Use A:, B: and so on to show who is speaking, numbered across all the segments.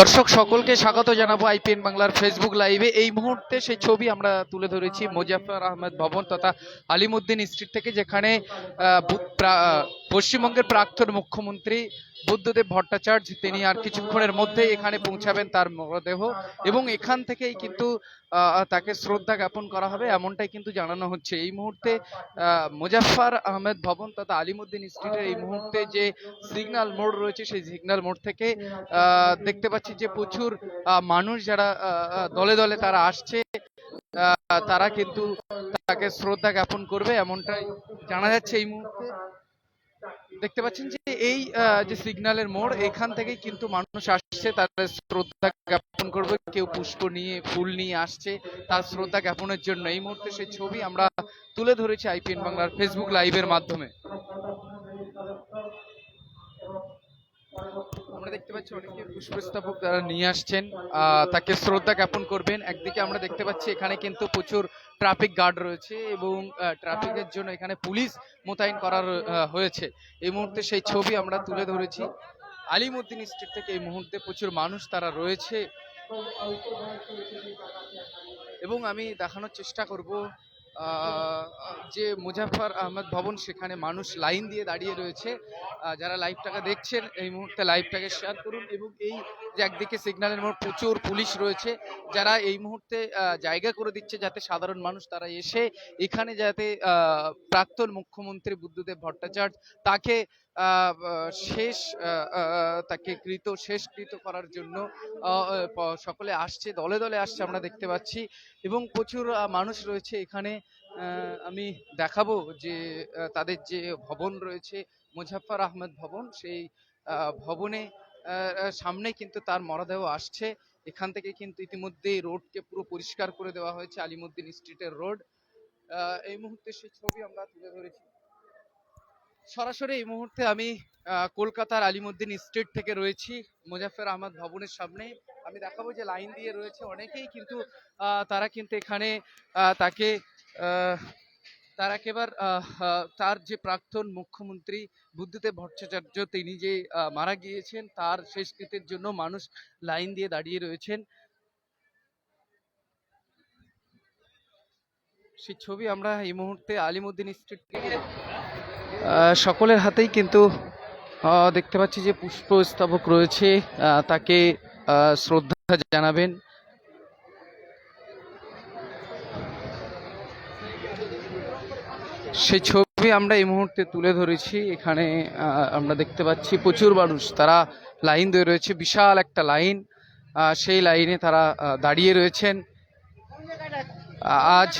A: দর্শক, সকলকে স্বাগত জানাব আইপিএন বাংলার ফেসবুক লাইভে এই মুহূর্তে সেই ছবি আমরা তুলে ধরেছি মোজাফর আহমেদ ভবন তথা আলিমুদ্দিন স্ট্রিট থেকে, যেখানে পশ্চিমবঙ্গের প্রাক্তন মুখ্যমন্ত্রী বুদ্ধদেব ভট্টাচার্য তিনি আর কিছুক্ষণের মধ্যেই এখানে পৌঁছাবেন তার মরদেহ এবং এখান থেকেই কিন্তু তাকে শ্রদ্ধা জ্ঞাপন করা হবে এমনটাই কিন্তু জানানো হচ্ছে। এই মুহূর্তে আহ, মোজাফফর আহমেদ ভবন তথা আলিমুদ্দিন স্ট্রিটের এই মুহূর্তে যে সিগন্যাল মোড় রয়েছে সেই সিগন্যাল মোড় থেকে দেখতে পাচ্ছি যে প্রচুর মানুষ যারা দলে দলে তারা আসছে তারা কিন্তু তাকে শ্রদ্ধা জ্ঞাপন করবে এমনটাই জানা যাচ্ছে এই মুহূর্তে। দেখতে পাচ্ছেন যে এই যে সিগন্যালের মোড়, এখান থেকেই কিন্তু মানুষ আসছে তাদের শ্রদ্ধা জ্ঞাপন করবে। কেউ পুষ্প নিয়ে, ফুল নিয়ে আসছে তার শ্রদ্ধা জ্ঞাপনের জন্য। এই মুহূর্তে সেই ছবি আমরা তুলে ধরেছি আইপিএন বাংলার ফেসবুক লাইভের মাধ্যমে। আমরা দেখতে পাচ্ছি অনেকে পুষ্পস্তবক তারা নিয়ে আসছেন। তাকে শ্রদ্ধা জ্ঞাপন করবেন। একদিকে আমরা দেখতে পাচ্ছি এখানে কিন্তু প্রচুর ট্রাফিক গার্ড রয়েছে এবং ট্রাফিকের জন্য এখানে পুলিশ মোতায়েন করা হয়েছে। এই মুহূর্তে সেই ছবি আমরা তুলে ধরেছি। আলিমুদ্দিন স্ট্রিট থেকে এই মুহূর্তে প্রচুর মানুষ তারা রয়েছে। এবং আমি দেখানোর চেষ্টা করব যে মুজাফফর আহমদ ভবন সেখানে মানুষ লাইন দিয়ে দাঁড়িয়ে রয়েছে। যারা লাইভটাকে দেখছেন, এই মুহূর্তে লাইভটাকে শেয়ার করুন এবং এই যে একদিকে সিগন্যালের মোড় প্রচুর পুলিশ রয়েছে, যারা এই মুহূর্তে জায়গা করে দিচ্ছে যাতে সাধারণ মানুষ তারা এসে এখানে যাতে প্রাক্তন মুখ্যমন্ত্রী বুদ্ধদেব ভট্টাচার্য তাকে শেষ তাকে কৃত, শেষকৃত করার জন্য সকলে আসছে, দলে দলে আসছে আমরা দেখতে পাচ্ছি। এবং প্রচুর মানুষ রয়েছে এখানে। আমি দেখাবো যে তাদের যে ভবন রয়েছে মুজাফর আহমেদ ভবন, সেই ভবনে সামনে কিন্তু তার মরদেহ আসছে। এখান থেকে কিন্তু ইতিমধ্যে রোডকে পুরো পরিষ্কার করে দেওয়া হয়েছে, আলিমুদ্দিন স্ট্রিটের রোড। এই মুহূর্তে সেই ছবি আমরা তুলে ধরেছি। সরাসরি এই মুহূর্তে আমি কলকাতার আলিমুদ্দিন স্ট্রিট থেকে রয়েছি, মুজাফফর আহমদ ভবনের সামনে আমি দেখাবো যে লাইন দিয়ে রয়েছে অনেকেই কিন্তু তারা কিন্তু এখানে তাকে তার একেবার তার যে প্রাক্তন মুখ্যমন্ত্রী বুদ্ধদেব ভট্টাচার্য, তিনি যে মারা গিয়েছেন, তার শেষকৃতের জন্য মানুষ লাইন দিয়ে দাঁড়িয়ে রয়েছেন। সেই ছবি আমরা এই মুহূর্তে আলিমুদ্দিন স্ট্রিট থেকে সকলের হাতেই কিন্তু দেখতে পাচ্ছি যে পুষ্পস্তবক রয়েছে তাকে শ্রদ্ধা জানাবেন। সেই ছবি আমরা এই মুহূর্তে তুলে ধরেছি, এখানে আমরা দেখতে পাচ্ছি প্রচুর মানুষ, তারা লাইন দিয়ে রয়েছে, বিশাল একটা লাইন সেই লাইনে তারা দাঁড়িয়ে রয়েছেন। আজ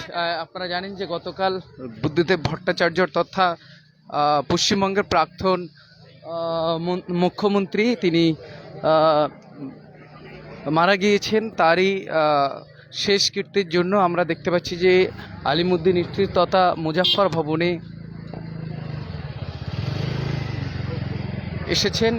A: আপনারা জানেন যে গতকাল বুদ্ধদেব ভট্টাচার্যর তথা পশ্চিমবঙ্গের প্রাক্তন মুখ্যমন্ত্রী তিনি মারা গিয়েছেন তারই শেষ কীর্তির জন্য আমরা দেখতে পাচ্ছি যে আলিমুদ্দিন স্ট্রিট তথা মুজাফর ভবনে এসেছেন।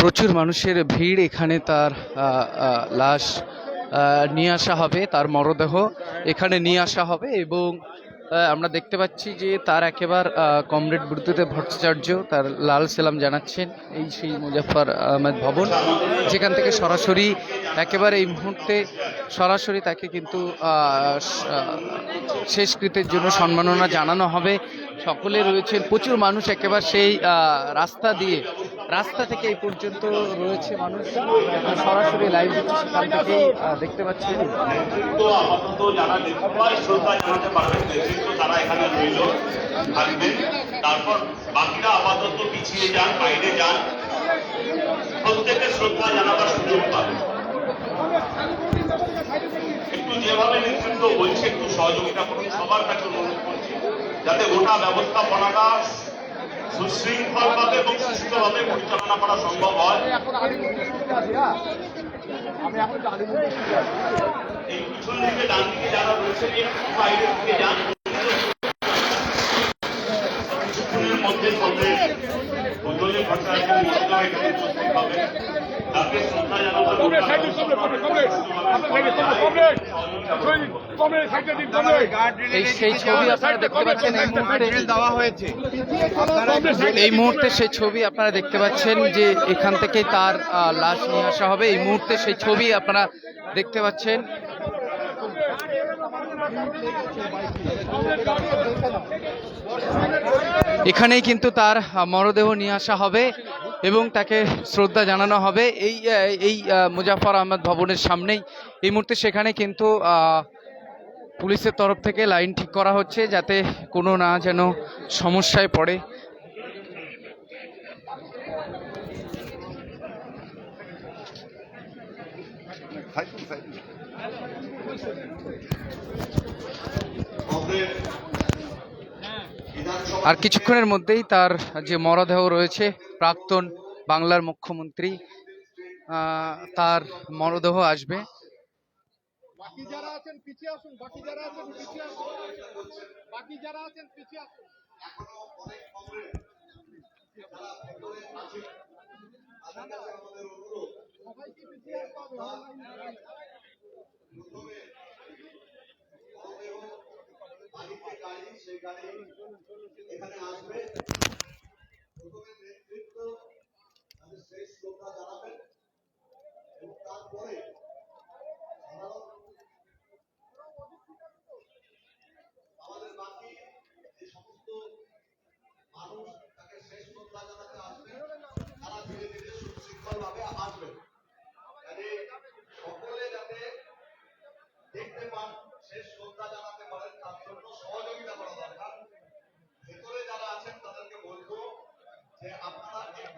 A: প্রচুর মানুষের ভিড় এখানে তার লাশ নিয়ে আসা হবে, তার মরদেহ এখানে নিয়ে আসা হবে এবং আমরা দেখতে পাচ্ছি যে তার একেবার কমরেড বুদ্ধদেব ভট্টাচার্য তার লাল সেলাম জানাচ্ছেন এই সেই মুজাফফর আহমেদ ভবন, যেখান থেকে সরাসরি একেবারে এই মুহূর্তে সরাসরি তাকে কিন্তু শেষকৃতের জন্য সম্মাননা জানানো হবে। সকলে রয়েছেন, প্রচুর মানুষ একেবারে সেই রাস্তা দিয়ে রাস্তা থেকে এই পর্যন্ত রয়েছে মানুষ। সরাসরি লাইভ সেখান থেকেই দেখতে পাচ্ছি।
B: তারপর বাকিরা আপাতত পিছিয়ে যান, বাইরে যান। প্রত্যেকে শ্রদ্ধা জানাবার সুযোগ পাবে একটু যেভাবে নেতৃত্ব বলছে, একটু সহযোগিতা করুন, সবার কাছে অনুরোধ করছি, যাতে গোটা ব্যবস্থাপনাটা সুশৃঙ্খলভাবে এবং সুস্থভাবে পরিচালনা করা সম্ভব হয়। এই পিছন দিকে ডান দিকে যারা রয়েছে একটু বাইরের দিকে যান। মধ্যে উপস্থিত হবে।
C: Comrade side comrade comrade comrade আপনার সাইড দিন কমরেড কমরেড সাইড দিন কমরেড
A: এই সেই ছবি আপনারা দেখতে পাচ্ছেন এই মুহূর্তে
D: দেওয়া হয়েছে।
A: এই মুহূর্তে সেই ছবি আপনারা দেখতে পাচ্ছেন যে এখান থেকে তার আহ, লাশ নিয়ে আসা হবে। এই মুহূর্তে সেই ছবি আপনারা দেখতে পাচ্ছেন। এখানেই কিন্তু তার মরদেহ নিয়ে আসা হবে। এবং তাকে শ্রদ্ধা জানানো হবে। এই এই মুজাফর আহমদ ভবনের সামনেই এই মুহূর্তে সেখানে কিন্তু পুলিশের তরফ থেকে লাইন ঠিক করা হচ্ছে যাতে কোনো না যেন সমস্যায় পড়ে। আর কিছুক্ষণের মধ্যেই তার যে মরদেহ রয়েছে প্রাক্তন বাংলার মুখ্যমন্ত্রী তার মরদেহ আসবে।
B: সেই গাড়ি এখানে আসবে প্রথমে নেতৃত্ব তাদের শেষ শ্রদ্ধা জানাবেন এবং তারপরে আমাদের বাকি যে সমস্ত মানুষ তাকে শেষ শ্রদ্ধা জানাতে আসবেন তারা ধীরে ধীরে সুশৃঙ্খল ভাবে কাজে সকলে যাতে দেখতে পান শেষ শ্রদ্ধা জানাতে পারেন তার জন্য সহযোগিতা করা দরকার ভেতরে যারা আছেন তাদেরকে বলব যে আপনারা একটু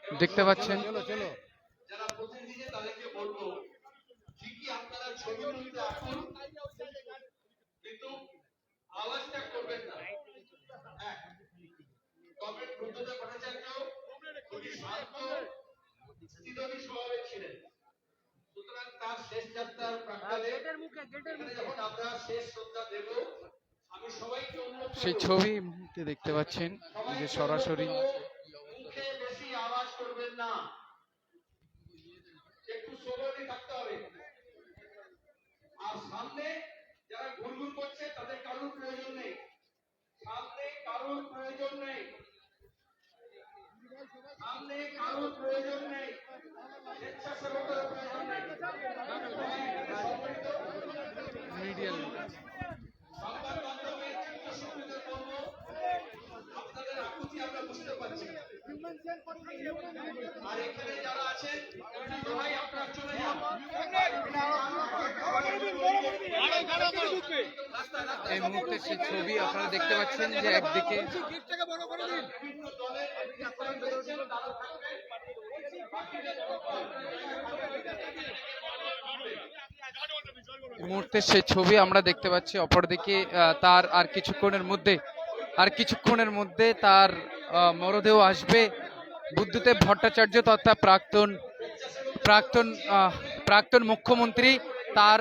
B: স্থিতনী পাচ্ছেন। ছিলেন। সুতরাং তার শেষ যাত্রার প্রাক্কালে যখন আমরা শেষ শ্রদ্ধা দেব
A: সেই ছবি মুহূর্তে দেখতে পাচ্ছেন যে সরাসরি
B: না। একটু সোলোলি থাকতে হবে। আর সামনে যারা ঘুরঘুর করছে, তাদের কারোর প্রয়োজন নেই। সামনে কারোর প্রয়োজন নেই। সামনে কারোর প্রয়োজন নেই। স্বেচ্ছাসেবকের প্রয়োজন নেই। আর এখানে যারা আছেন ভাই আপনারা চলে যান
A: এই মুহূর্তে সেই ছবি আপনারা দেখতে পাচ্ছেন যে একদিকে
B: বিভিন্ন দলের
A: মুহূর্তে সে ছবি আমরা দেখতে পাচ্ছি অপরদিকে আহ, তার আর কিছুক্ষণের মধ্যে আর কিছুক্ষণের মধ্যে তার মরদেহ আসবে। বুদ্ধদেব ভট্টাচার্য তথা প্রাক্তন প্রাক্তন প্রাক্তন মুখ্যমন্ত্রী তার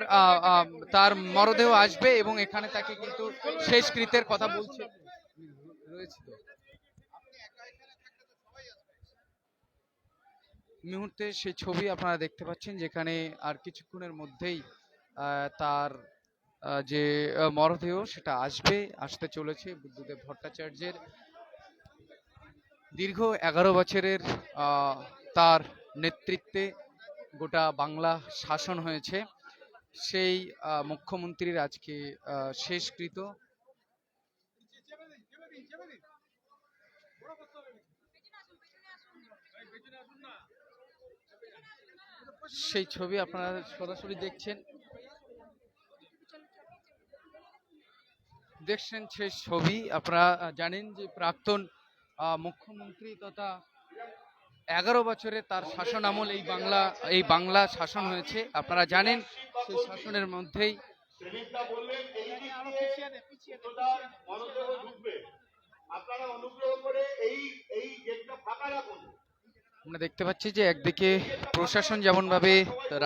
A: তার মরদেহ আসবে এবং এখানে তাকে কিন্তু শেষকৃত্যের কথা বলছে। মুহূর্তে সেই ছবি আপনারা দেখতে পাচ্ছেন যেখানে আর কিছুক্ষণের মধ্যেই তার যে মরদেহ সেটা আসবে, আসতে চলেছে বুদ্ধদেব ভট্টাচার্যের। দীর্ঘ এগারো বছরের তার নেতৃত্বে গোটা বাংলা শাসন হয়েছে। সেই মুখ্যমন্ত্রীর আজকে শেষকৃত। সেই ছবি আপনারা সরাসরি দেখছেন। দেখছেন সেই ছবি। আপনারা জানেন যে প্রাক্তন মুখ্যমন্ত্রী তথা এগারো বছরে তার শাসন আমল এই বাংলা এই বাংলা শাসন হয়েছে। আপনারা জানেন, সেই শাসনের মধ্যেই আমরা দেখতে পাচ্ছি যে একদিকে প্রশাসন যেমনভাবে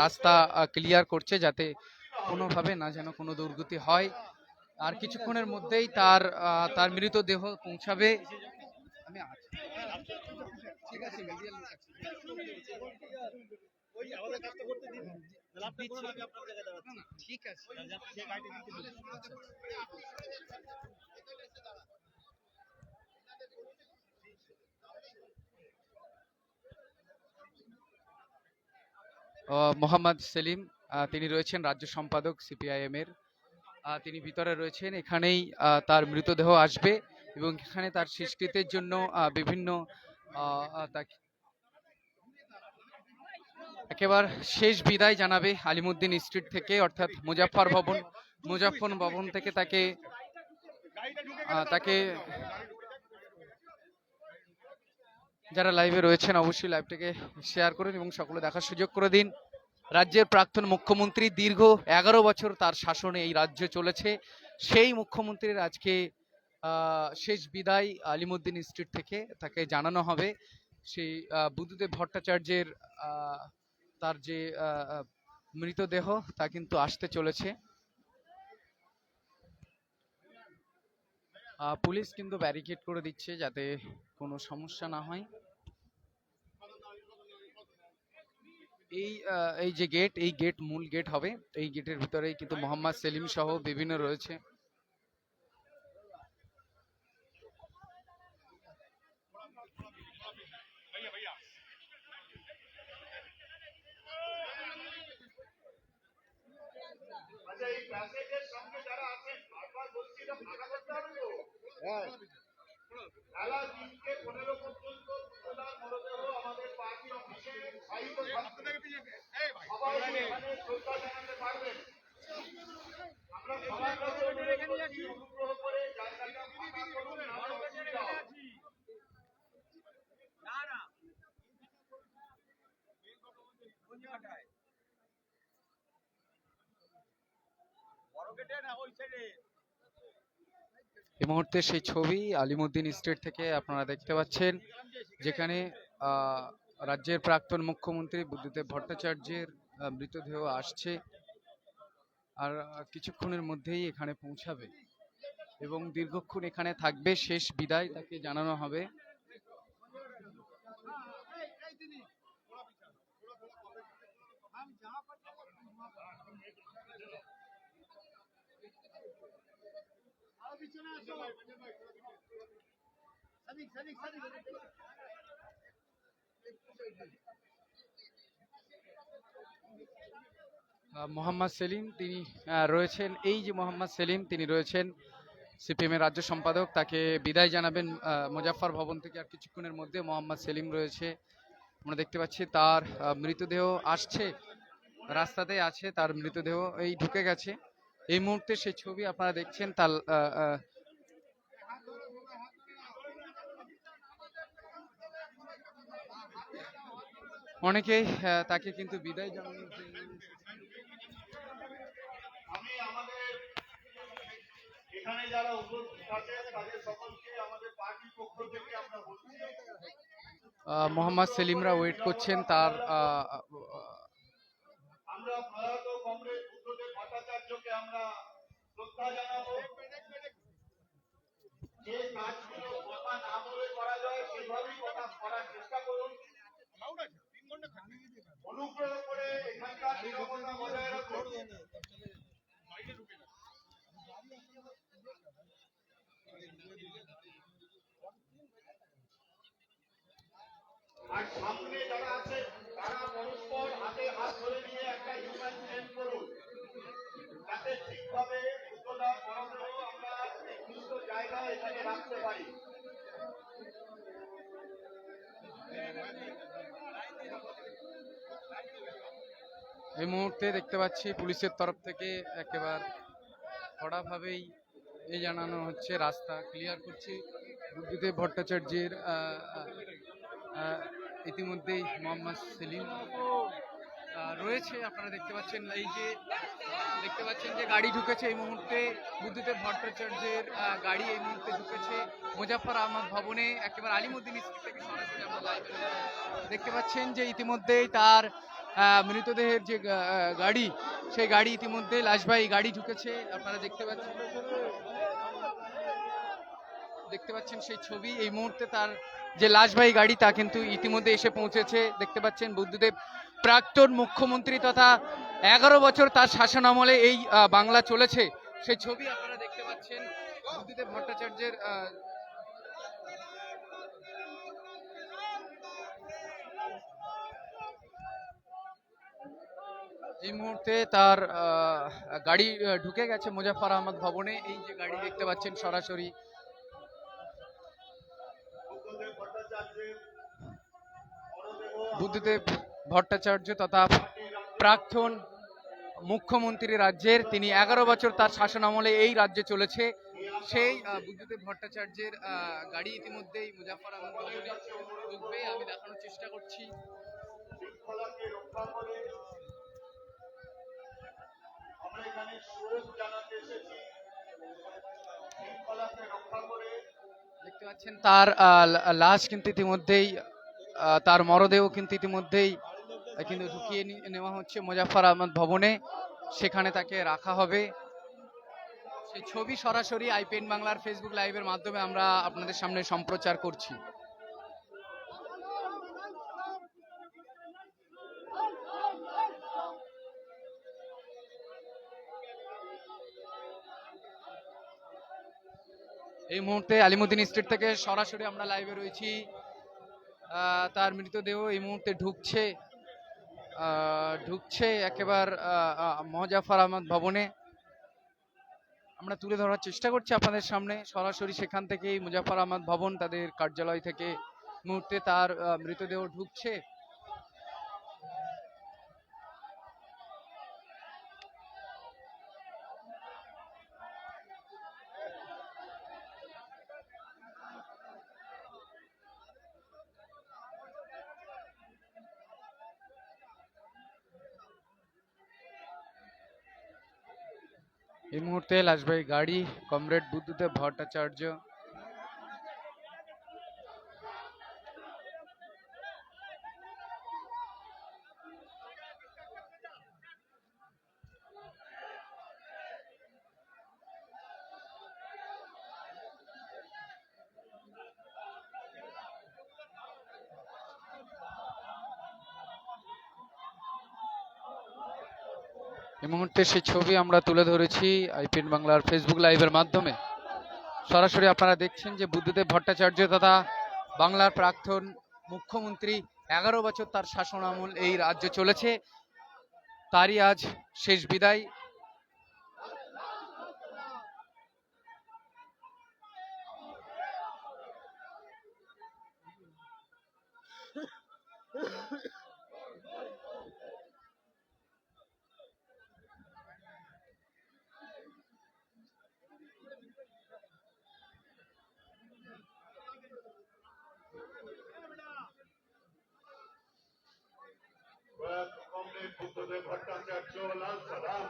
A: রাস্তা ক্লিয়ার করছে যাতে কোনোভাবে না যেন কোনো দুর্গতি হয়, আর কিছুক্ষণের মধ্যেই তার তার মৃতদেহ পৌঁছাবে। আমি আছি। ঠিক আছে লোক আছে। ঠিক আহ, মোহাম্মদ সেলিম আহ, তিনি রয়েছেন রাজ্য সম্পাদক সিপিআইএম এর আহ, তিনি ভিতরে রয়েছেন। এখানেই আহ, তার মৃতদেহ আসবে। এবং এখানে তার শেষকৃত্যের জন্য বিভিন্ন তাকে একেবারে শেষ বিদায় জানাবে আলিমুদ্দিন স্ট্রিট থেকে, অর্থাৎ মুজাফফর ভবন মুজাফফর ভবন থেকে তাকে তাকে যারা লাইভে রয়েছেন অবশ্যই লাইভটাকে শেয়ার করুন এবং সকলে দেখার সুযোগ করে দিন। রাজ্যের প্রাক্তন মুখ্যমন্ত্রী দীর্ঘ এগারো বছর তার শাসনে এই রাজ্য চলেছে। সেই মুখ্যমন্ত্রীর আজকে শেষ বিদায় আলিমুদ্দিন স্ট্রিট থেকে তাকে জানানো হবে। সেই বুদ্ধদেব ভট্টাচার্যের তার যে মৃতদেহ তা কিন্তু আসতে চলেছে। পুলিশ কিন্তু ব্যারিকেড করে দিচ্ছে যাতে কোনো সমস্যা না হয়। এই এই যে গেট এই গেট মূল গেট হবে। এই গেটের ভিতরেই কিন্তু মোহাম্মদ সেলিম সহ বিভিন্ন রয়েছে
C: আচ্ছা এই প্যাসেজের সঙ্গে যারা আছেন বারবার বলছি এটা ফাঁকা করতে হবে তো বেলা তিনটে পনেরো পর্যন্ত তোদার মরদেহ আমাদের পার্টি অফিসে সাহিত্য থাকবে সবাই এখানে শ্রদ্ধা জানাতে পারবেন আমরা সবার কাছে অনুরোধ করছি, অনুগ্রহ করে জায়গাটা ফাঁকা করুন নাহলে অসুবিধা হবে।
A: মুহূর্তে সেই ছবি আলিমুদ্দিন স্টেট থেকে আপনারা দেখতে পাচ্ছেন, যেখানে রাজ্যের প্রাক্তন মুখ্যমন্ত্রী বুদ্ধদেব ভট্টাচার্যের মৃতদেহ আসছে আর কিছুক্ষণের মধ্যেই এখানে পৌঁছাবে এবং দীর্ঘক্ষণ এখানে থাকবে। শেষ বিদায় তাকে জানানো হবে। আহ, মোহাম্মদ সেলিম তিনি রয়েছেন। এই যে মোহাম্মদ সেলিম তিনি রয়েছেন সিপিএম এর রাজ্য সম্পাদক। তাকে বিদায় জানাবেন আহ, মুজাফফর ভবন থেকে আর কিছুক্ষণের মধ্যে মোহাম্মদ সেলিম রয়েছে। আমরা দেখতে পাচ্ছি তার মৃতদেহ আসছে রাস্তাতে আছে তার মৃতদেহ এই ঢুকে গেছে। এই মুহূর্তে সেই ছবি আপনারা দেখছেন তার অনেকেই তাকে কিন্তু বিদায় জানানোর জন্য
C: এখানে যারা উপস্থিত আছেন তাদের সকলকে আমাদের পার্টির পক্ষ থেকে আমরা বলছি।
A: আহ, মোহাম্মদ সেলিমরা ওয়েট করছেন তার আহ,
C: আমরা প্রয়াত কংগ্রেস আমরা শ্রদ্ধা জানাব যে কাজগুলো কথা না বলে করা যায়, সেভাবেই কথা করার চেষ্টা করুন। অনুগ্রহ করে এখানকার নিরাপত্তা বজায় রাখুন। আর সামনে যারা আছে, তারা পরস্পর হাতে হাত ধরে নিয়ে একটা হিউম্যান চেঞ্জ করুন যাতে ঠিকভাবে উচ্চতা মরদেহ আমরা নির্দিষ্ট জায়গায় এখানে পারি।
A: এই মুহূর্তে দেখতে পাচ্ছি পুলিশের তরফ থেকে একেবারে কড়াভাবেই এই জানানো হচ্ছে, রাস্তা ক্লিয়ার করছি। বুদ্ধদেব ভট্টাচার্যের ইতিমধ্যেই মোহাম্মদ সেলিম। রয়েছে, আপনারা দেখতে পাচ্ছেন এই যে, দেখতে পাচ্ছেন যে গাড়ি ঢুকেছে এই মুহূর্তে বুদ্ধদেব ভট্টাচার্যের গাড়ি এই মুহূর্তে ঢুকেছে মুজাফর আহমদ ভবনে, একেবারে আলিমুদ্দিন থেকে সরাসরি আমরা দেখতে পাচ্ছেন যে ইতিমধ্যেই তার মৃতদেহের যে গাড়ি, সেই গাড়ি ইতিমধ্যে লাশবাহী গাড়ি ঢুকেছে, আপনারা দেখতে পাচ্ছেন। দেখতে পাচ্ছেন সেই ছবি, এই মুহূর্তে তার যে লাশবাহী গাড়ি তা কিন্তু ইতিমধ্যে এসে পৌঁছেছে। দেখতে পাচ্ছেন বুদ্ধদেব প্রাক্তন মুখ্যমন্ত্রী তথা এগারো বছর তার শাসন আমলে এই বাংলা চলেছে। সেই ছবি আপনারা দেখতে পাচ্ছেন। বুদ্ধদেব ভট্টাচার্যের এই মুহূর্তে তার গাড়ি ঢুকে গেছে মুজাফর আহমদ ভবনে। এই যে গাড়ি দেখতে পাচ্ছেন সরাসরি। বুদ্ধদেব ভট্টাচার্য তথা প্রাক্তন মুখ্যমন্ত্রী রাজ্যের, তিনি এগারো বছর তার শাসন আমলে এই রাজ্যে চলেছে। সেই বুদ্ধদেব ভট্টাচার্যের গাড়ি ইতিমধ্যেই মুজাফর আমি দেখানোর চেষ্টা করছি। দেখতে পাচ্ছেন তার লাশ কিন্তু ইতিমধ্যেই তার মরদেহ কিন্তু ইতিমধ্যেই কিন্তু ঢুকিয়ে নেওয়া হচ্ছে মুজাফর আহমদ ভবনে। সেখানে তাকে রাখা হবে। সেই ছবি সরাসরি আইপিএন বাংলার ফেসবুক লাইভের মাধ্যমে আমরা আপনাদের সামনে সম্প্রচার করছি। এই মুহূর্তে আলিমুদ্দিন স্ট্রিট থেকে সরাসরি আমরা লাইভে রয়েছি। তার মৃতদেহ এই মুহূর্তে ঢুকছে। ঢুকছে একেবার মজাফর আহমদ ভবনে। আমরা তুলে ধরার চেষ্টা করছি আপনাদের সামনে। সরাসরি সেখান থেকেই মুজাফর আহমদ ভবন তাদের কার্যালয় থেকে মুহূর্তে তার মৃতদেহ ঢুকছে। এই মুহূর্তে লাশবাহী গাড়ি কমরেড বুদ্ধদেব ভট্টাচার্য এই মুহূর্তে সেই ছবি আমরা তুলে ধরেছি আইপিএন বাংলার ফেসবুক লাইভের মাধ্যমে। সরাসরি আপনারা দেখছেন যে বুদ্ধদেব ভট্টাচার্য তথা বাংলার প্রাক্তন মুখ্যমন্ত্রী এগারো বছর তার শাসন আমল এই রাজ্যে চলেছে। তারই আজ শেষ বিদায়
C: প্রয়াত কমরেড বুদ্ধদেব ভট্টাচার্য লাল সালাম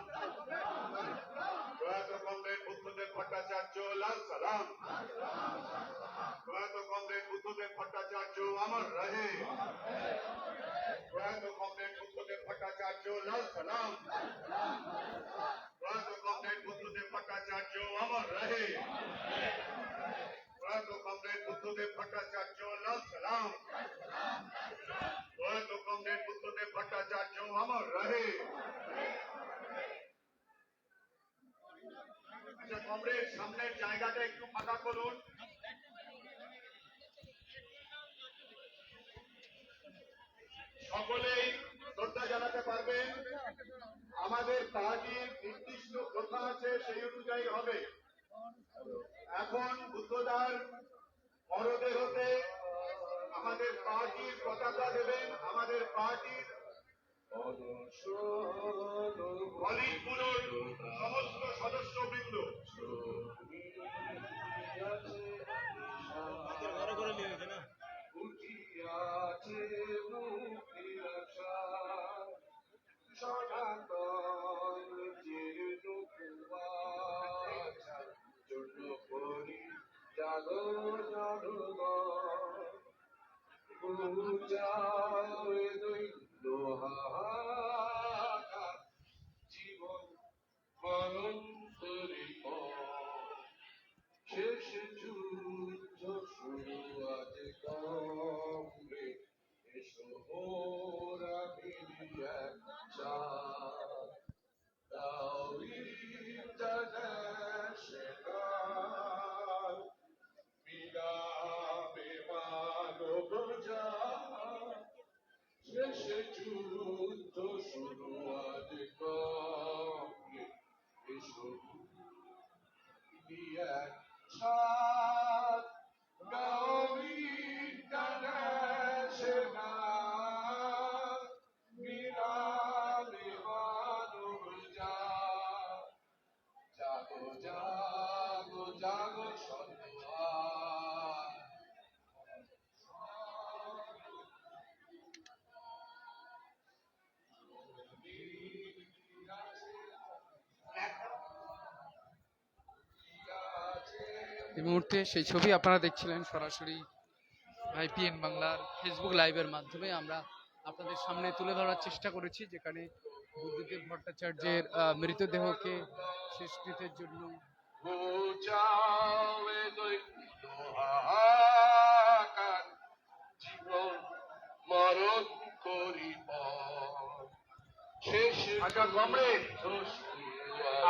C: প্রয়াত কমরেড বুদ্ধদেব ভট্টাচার্য লাল সালাম প্রয়াত কমরেড বুদ্ধদেব ভট্টাচার্য আমার রহে প্রয়াত কমরেড বুদ্ধদেব ভট্টাচার্য লাল সালাম প্রয়াত কমরেড বুদ্ধদেব ভট্টাচার্য আমার রহে প্রয়াত কমরেড বুদ্ধদেব ভট্টাচার্য লাল সালাম প্রয়াত কমরেড বুদ্ধদেব ভট্টাচার্য আমার রহে আচ্ছা সামনের জায়গাটা একটু ফাঁকা করুন। সকলেই শ্রদ্ধা জানাতে পারবেন আমাদের পার্টির নির্দিষ্ট প্রথা আছে সেই অনুযায়ী হবে। এখন বুদ্ধদার মরদেহতে আমাদের পার্টির পতাকা দেবেন আমাদের পার্টির হলিপুরের সমস্ত সদস্যবৃন্দ Hallelujah.
A: এই মুহূর্তে সেই ছবি আপনারা দেখছিলেন সরাসরি আইপিএন বাংলার ফেসবুক লাইভের মাধ্যমে। আমরা আপনাদের সামনে তুলে ধরার চেষ্টা করেছি, যেখানে বুদ্ধদেব ভট্টাচার্যের মৃতদেহকে শেষকৃতের জন্য
C: করিব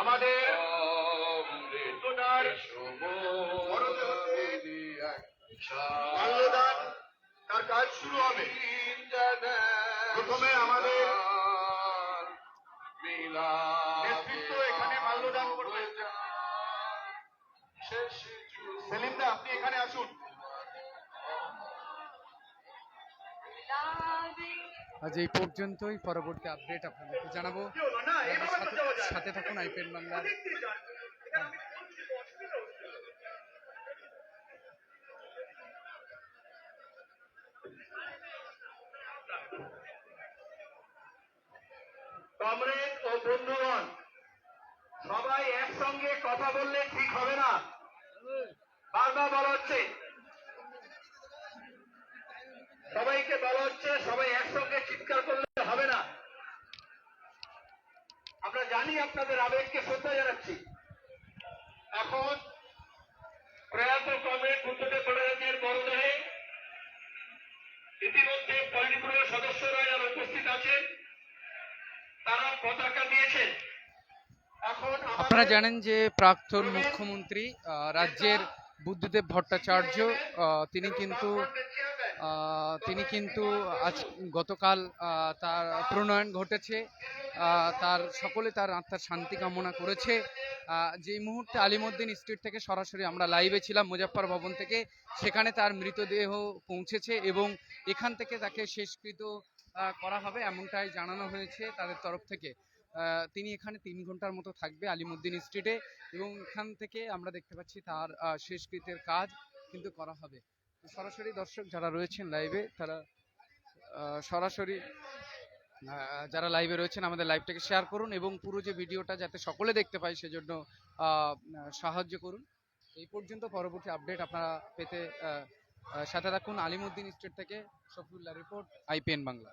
C: আমাদের মাল্যদান তার কাজ শুরু হবে। প্রথমে আমাদের নেতৃত্ব এখানে মাল্যদান করবে। সেলিমদা আপনি এখানে আসুন।
A: আজ এই পর্যন্তই। পরবর্তী আপডেট আপনাদেরকে জানাব। সাথে- থাকুন আইপিএন বাংলার
C: কমরেড ও বন্ধুগণ, সবাই একসঙ্গে কথা বললে ঠিক হবে না? বারবার বলা হচ্ছে। সবাইকে বলা হচ্ছে, সবাই একসঙ্গে চিৎকার করলে হবে না। আমরা জানি আপনাদের আবেগকে শ্রদ্ধা জানাচ্ছি। এখন প্রয়াত কমরেড বুদ্ধদেব ভট্টাচার্যের মরদেহে ইতিমধ্যে পলিটব্যুরোর সদস্যরা যারা উপস্থিত আছেন
A: আপনারা জানেন যে প্রাক্তন মুখ্যমন্ত্রী রাজ্যের বুদ্ধদেব ভট্টাচার্য তিনি কিন্তু তিনি কিন্তু আজ গতকাল তার প্রণয়ন ঘটেছে। তার সকলে তার আত্মার শান্তি কামনা করেছে। আহ, যে মুহূর্তে আলিমুদ্দিন স্ট্রিট থেকে সরাসরি আমরা লাইভে ছিলাম মুজাফফর ভবন থেকে সেখানে তার মৃতদেহ পৌঁছেছে এবং এখান থেকে তাকে শেষকৃত করা হবে এমনটাই জানানো হয়েছে তাদের তরফ থেকে। তিনি এখানে তিন ঘণ্টার মতো থাকবে আলিমুদ্দিন স্ট্রিটে এবং এখান থেকে আমরা দেখতে পাচ্ছি তার শেষকৃতের কাজ কিন্তু করা হবে। সরাসরি দর্শক যারা রয়েছেন লাইভে তারা সরাসরি যারা লাইভে রয়েছেন আমাদের লাইভটাকে শেয়ার করুন এবং পুরো যে ভিডিওটা যাতে সকলে দেখতে পায় সেজন্য সাহায্য করুন। এই পর্যন্ত পরবর্তী আপডেট আপনারা পেতে সাথে থাকুন আলিমুদ্দিন স্টেট থেকে শফিউল্লাহ রিপোর্ট আইপিএন বাংলা।